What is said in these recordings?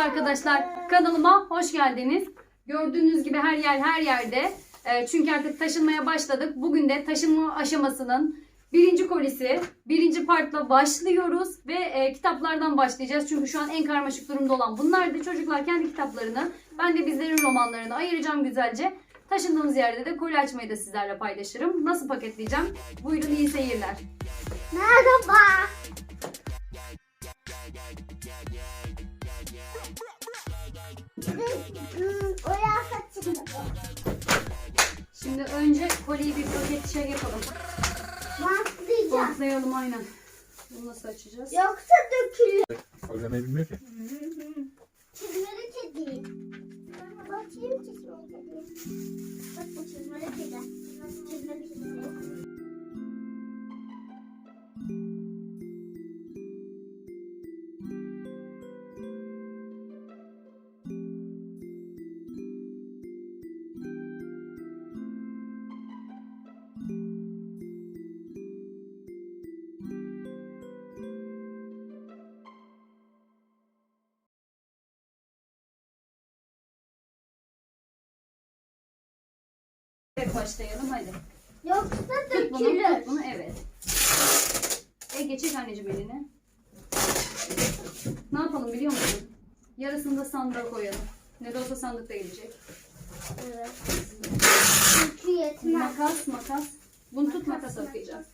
arkadaşlar. Kanalıma hoş geldiniz. Gördüğünüz gibi her yer her yerde. E, çünkü artık taşınmaya başladık. Bugün de taşınma aşamasının birinci kolisi, birinci partla başlıyoruz. Ve e, kitaplardan başlayacağız. Çünkü şu an en karmaşık durumda olan bunlar da çocuklar kendi kitaplarını, ben de bizlerin romanlarını ayıracağım güzelce. Taşındığımız yerde de koli açmayı da sizlerle paylaşırım. Nasıl paketleyeceğim? Buyurun iyi seyirler. Merhaba. Oraya. Şimdi önce koliyi bir paket şey yapalım. Bantlayacağım. Bantlayalım aynen. Bunu nasıl açacağız? Yoksa dökülür. Söylemeyi bilmiyor ki. Başlayalım hadi. Yoksa Tut bunu, tut dökülür. bunu evet. Ege çek anneciğim elini. Ne yapalım biliyor musun? Yarısını da sandığa koyalım. Ne de olsa sandıkta gelecek. Evet. Çünkü yetmez. Makas makas. Bunu tut makas okuyacağız.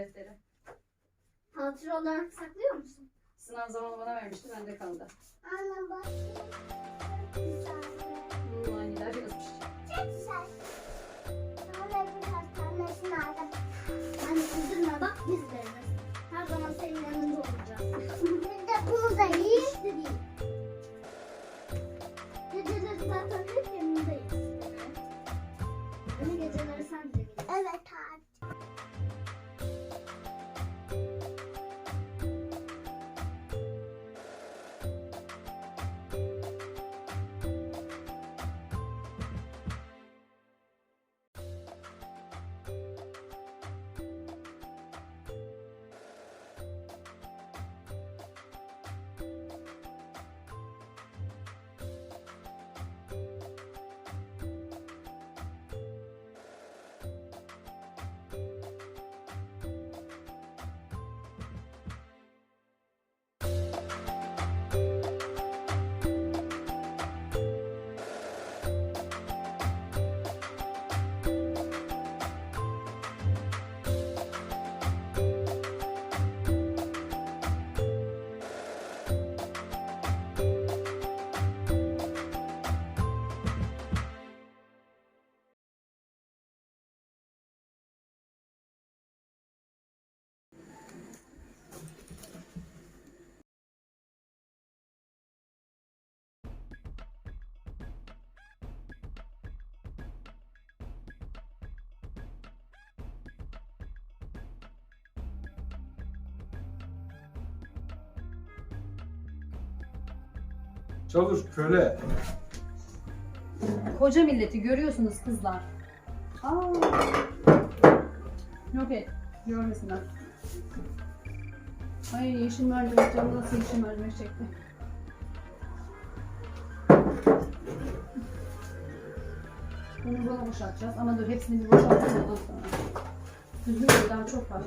Defteri. Hatıra olarak saklıyor musun? Sınav zamanı bana vermişti. Bende kaldı. Anne bak. Güzel. Hmm, anneler yazmış. Çok güzel. Sonra bir hastanesini aldım. Anne üzülme bak biz veririz. Her zaman senin yanında Çalış köle. Koca milleti görüyorsunuz kızlar. Aa. Yok et. Görmesinler. Ay yeşil mercimek canım nasıl yeşil mercimek çekti. Bunu bana boşaltacağız ama dur hepsini bir boşaltalım ondan sonra. Daha çok var.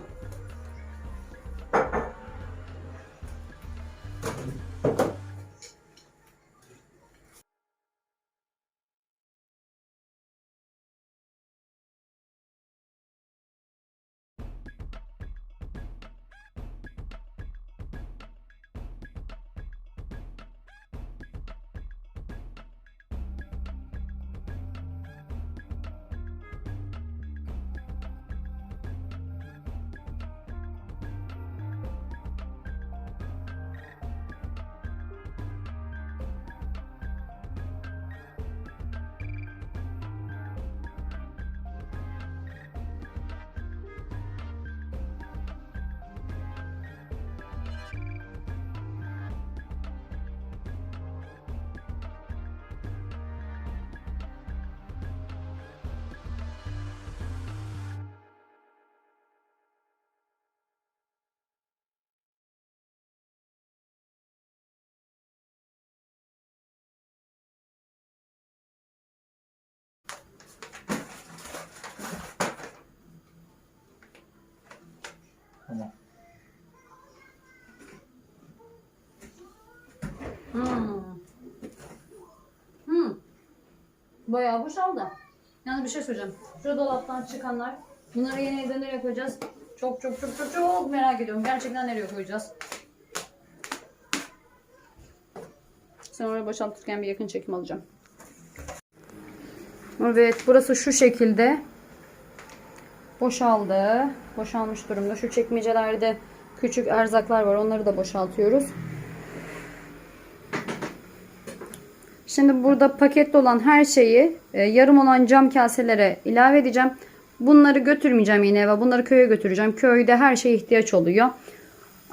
Bayağı boşaldı. Yalnız bir şey söyleyeceğim. Şu dolaptan çıkanlar bunları yeni evde nereye koyacağız? Çok çok çok çok çok merak ediyorum. Gerçekten nereye koyacağız? Sen oraya boşaltırken bir yakın çekim alacağım. Evet burası şu şekilde boşaldı. Boşalmış durumda. Şu çekmecelerde küçük erzaklar var. Onları da boşaltıyoruz. Şimdi burada paketli olan her şeyi e, yarım olan cam kaselere ilave edeceğim. Bunları götürmeyeceğim yine eve. Bunları köye götüreceğim. Köyde her şeye ihtiyaç oluyor.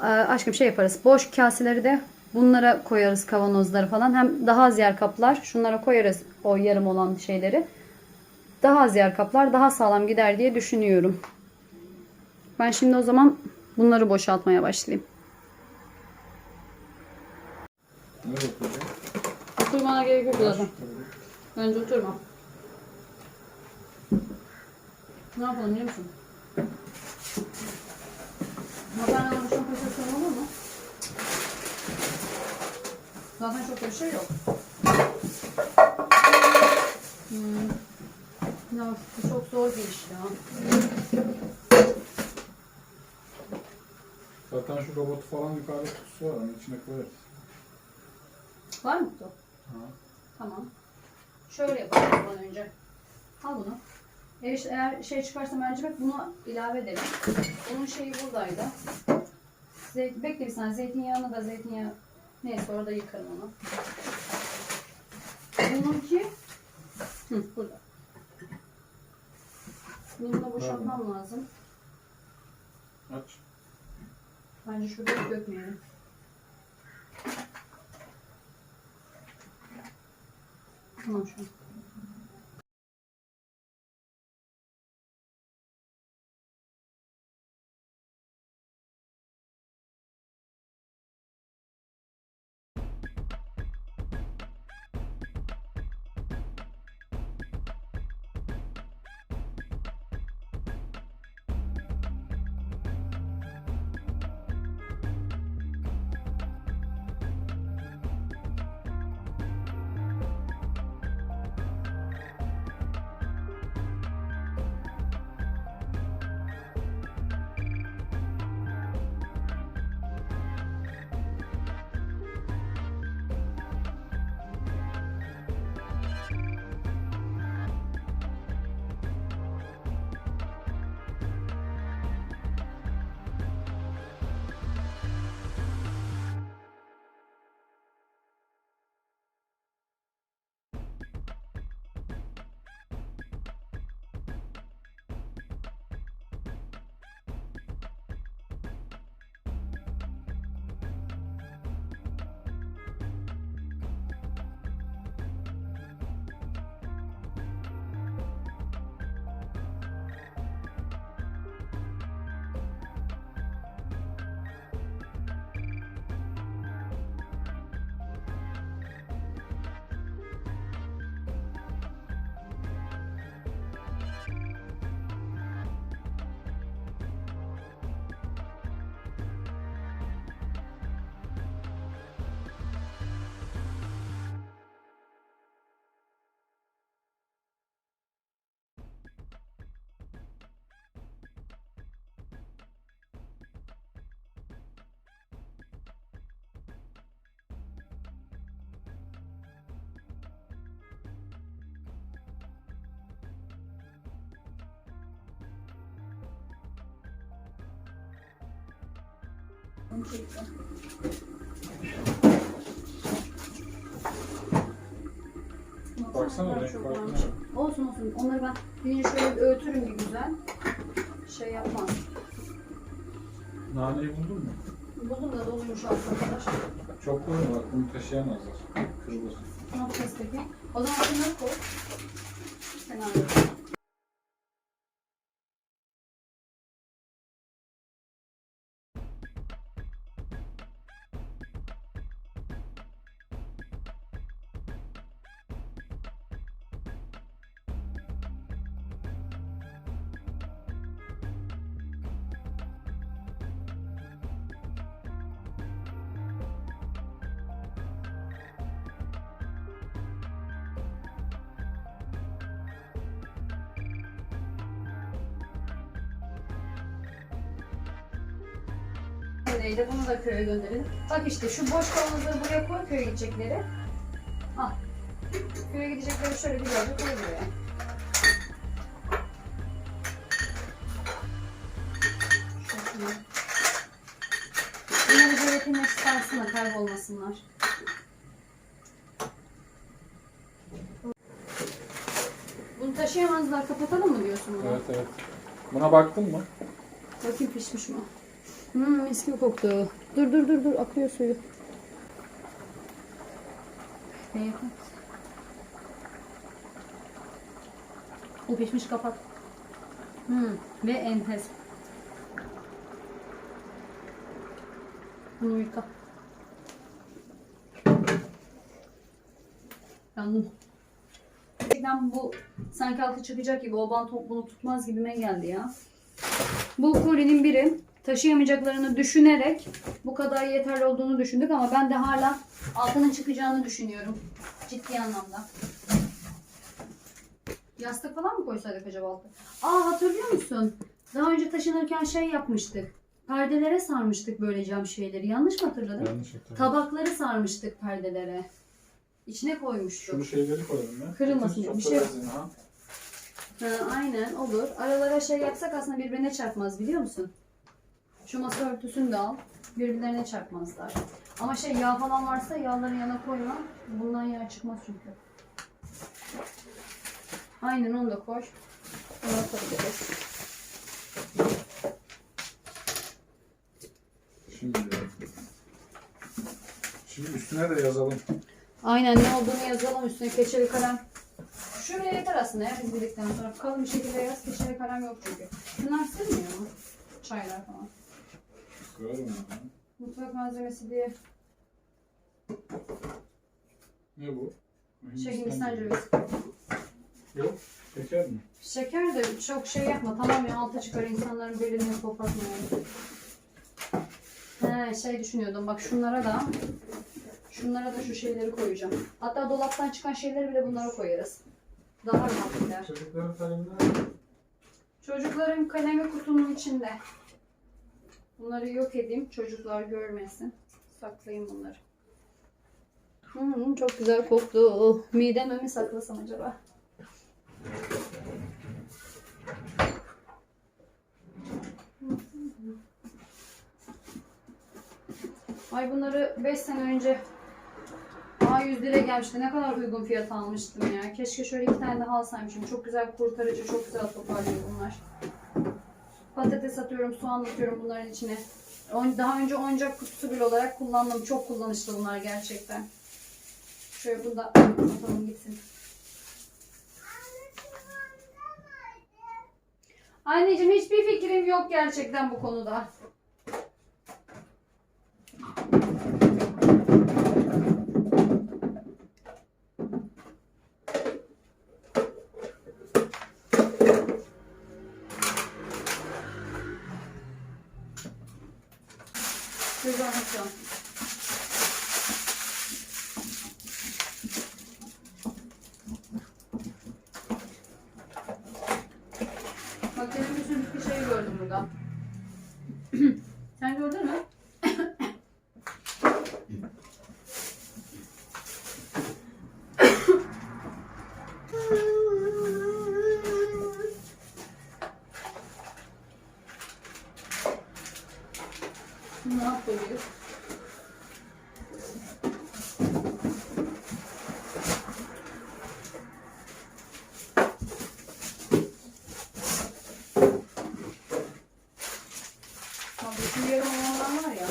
Ee, aşkım şey yaparız. Boş kaseleri de bunlara koyarız kavanozları falan. Hem daha az yer kaplar. Şunlara koyarız o yarım olan şeyleri. Daha az yer kaplar. Daha sağlam gider diye düşünüyorum. Ben şimdi o zaman bunları boşaltmaya başlayayım. Ne yapacağım? Oturmana gerek yok zaten. Bence oturma. Ne yapalım biliyor musun? Makarna oluşan pozisyonu olur mu? Zaten çok da bir şey yok. Hmm. Ya bu çok zor bir iş ya. Zaten şu robotu falan yukarıda kutusu var. Onun içine koyarız. Var mı kutu? Tamam. Şöyle yapalım o zaman önce. Al bunu. Eğer, eğer şey çıkarsa mercimek bunu ilave edelim. Bunun şeyi buradaydı. Zeyt, bekle bir saniye. Zeytinyağını da zeytinyağı neyse orada yıkarım onu. Bununki Hı, burada. Bunu da boşaltmam lazım. Aç. Bence şurada dökmeyelim. Tamam şu an. Baksana, renk? Olsun olsun. Onları ben birinci şöyle öğütürüm bir güzel. Şey yapmam. Naneyi buldun mu? Buldum da doluymuş arkadaş. Çok koyma bak bunu taşıyamazlar. Kırılır. Ne yapacağız peki? O zaman şunları koy. Fena Neydi? Bunu da köye gönderelim. Bak işte şu boş kavanozları buraya koy köye gidecekleri. Al. Köye gidecekleri şöyle güzelce koy buraya. Bunları jelatinle çıkarsınlar, kaybolmasınlar. Bunu taşıyamazlar, kapatalım mı diyorsun bunu? Evet evet. Buna baktın mı? Bakayım pişmiş mi? Hmm, mis gibi koktu. Dur dur dur dur akıyor suyu. Ne yapayım? O pişmiş kapat. Hmm, ve enfes. Bunu yıka. Yandım. Gerçekten bu sanki altı çıkacak gibi o bant bunu tutmaz gibime geldi ya. Bu kolinin biri taşıyamayacaklarını düşünerek bu kadar yeterli olduğunu düşündük ama ben de hala altının çıkacağını düşünüyorum. Ciddi anlamda. Yastık falan mı koysaydık acaba altta? Aa hatırlıyor musun? Daha önce taşınırken şey yapmıştık. Perdelere sarmıştık böyle cam şeyleri. Yanlış mı hatırladım? Yanlış hatırladım. Tabakları sarmıştık perdelere. İçine koymuştuk. Şunu şeyleri koyalım ya. Kırılmasın diye bir şey- ha. Ha, aynen olur. Aralara şey yapsak aslında birbirine çarpmaz biliyor musun? Şu masa örtüsünü de al. Birbirlerine çarpmazlar. Ama şey yağ falan varsa yağları yana koyma. Bundan yağ çıkmaz çünkü. Aynen onu da koy. Onu atabiliriz. Şimdi Şimdi üstüne de yazalım. Aynen ne olduğunu yazalım üstüne keçeli kalem. Şuraya yeter aslında ya biz bildikten sonra. Kalın bir şekilde yaz. Keçeli kalem yok çünkü. Bunlar sığmıyor mu? Çaylar falan. Onu. Mutfak malzemesi diye. Ne bu? Şey Hindistan cevizi. Yok. Şeker mi? Şeker de çok şey yapma. Tamam ya alta çıkar insanların belini kopartmayalım. He şey düşünüyordum bak şunlara da şunlara da şu şeyleri koyacağım. Hatta dolaptan çıkan şeyleri bile bunlara koyarız. Daha rahat gider. Çocukların kalemler. Çocukların kalemi kutunun içinde. Bunları yok edeyim. Çocuklar görmesin. Saklayayım bunları. Hmm, çok güzel koktu. Mideme mi saklasam acaba? Ay bunları 5 sene önce A100 lira gelmişti. Ne kadar uygun fiyat almıştım ya. Keşke şöyle iki tane daha alsaymışım. Çok güzel kurtarıcı, çok güzel toparlıyor bunlar. Patates atıyorum, soğan atıyorum bunların içine. Daha önce oyuncak kutusu bile olarak kullandım. Çok kullanışlı bunlar gerçekten. Şöyle bunu da atalım gitsin. Anneciğim hiçbir fikrim yok gerçekten bu konuda. Güzel bakıyorum. Bak demin bir sürü bir şey gördüm burada. Sen gördün mü? Ne yapıyoruz? Abi şu yarım olanlar var ya.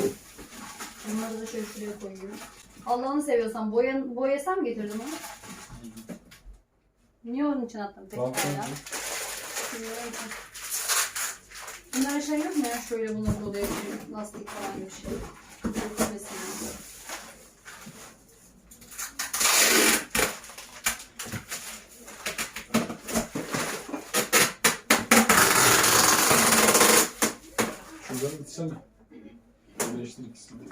Bunları da şöyle şuraya koyuyorum. Allah'ını seviyorsan boya, boyasam mı getirdim onu? Niye onun için attın peki Balkon. ya? Bilmiyorum ki. Bunlara şey yok mu ya? Şöyle bunları odaya koyayım. Lastik falan bir şey. Dökülmesin. Şuradan itsene. Birleştir ikisini.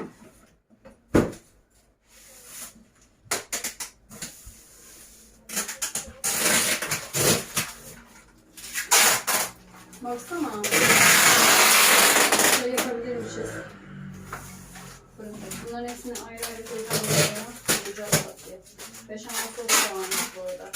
Baksana. Şöyle yapabilirmişiz. Fırında. Bunların hepsini ayrı ayrı koyacağım buraya. Koyacağız bak diye. Beşamel sos da varmış bu arada.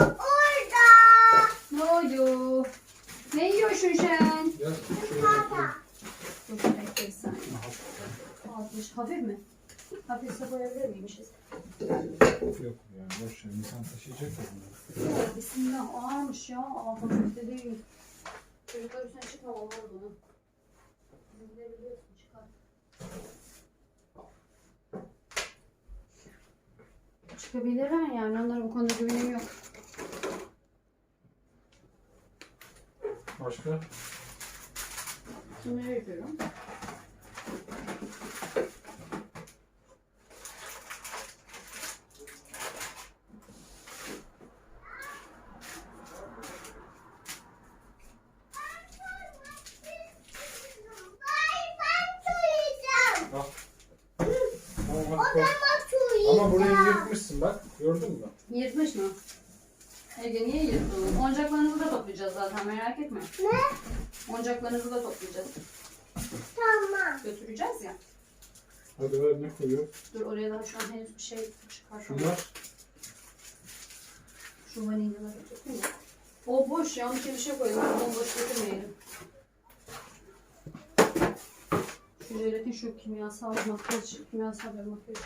Orada. Ne oldu? Ne yiyorsun sen? Gel şöyle bakayım. Dur bekle bir saniye. Altmış. Hafif mi? Hafifse koyabilir miymişiz? Yok ya boş ver. İnsan taşıyacak ya bunları. Ya, Ağırmış ya. Hafif de değil. Çocuklar üstüne çıkma olmaz bunu. Biliyorsun çıkar. Çıkabilirler yani onlara bu konuda güvenim yok. Başka? Bunları yapıyorum. Ay ben söyleyeceğim. Al. Tamam hadi O koy. zaman söyleyeceğim. Ama burayı yırtmışsın bak. Gördün mü? Yırtmış mı? Ege niye yırttın? Oyuncaklarınızı da toplayacağız zaten merak etme. Ne? Oyuncaklarınızı da toplayacağız. Tamam. Götüreceğiz ya. Hadi ver ne koyuyor? Dur oraya daha şu an henüz bir şey çıkartamam. Şunlar. Şu vanilyaları tutayım mı? O boş ya. Onun içine bir şey koyalım. Bomboş götürmeyelim. Şu jelatin şu kimyasal makyaj, kimyasal bir makyaj.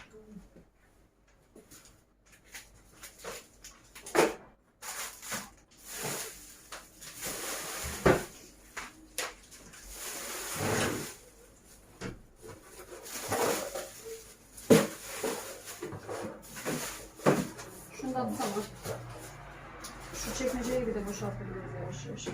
Da atsana. Şu çekmeceyi bir de boşaltabiliriz yavaş yavaş.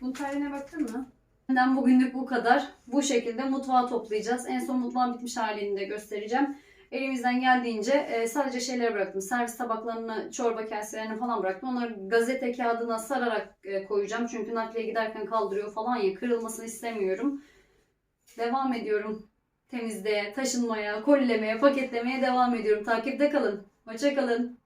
Bunun tarihine baktın mı? Benden bugünlük bu kadar. Bu şekilde mutfağı toplayacağız. En son mutfağın bitmiş halini de göstereceğim. Elimizden geldiğince e, sadece şeyleri bıraktım. Servis tabaklarını, çorba kaselerini falan bıraktım. Onları gazete kağıdına sararak e, koyacağım. Çünkü nakliye giderken kaldırıyor falan ya. Kırılmasını istemiyorum. Devam ediyorum temizliğe, taşınmaya, kolilemeye, paketlemeye devam ediyorum. Takipte kalın. Hoşça kalın.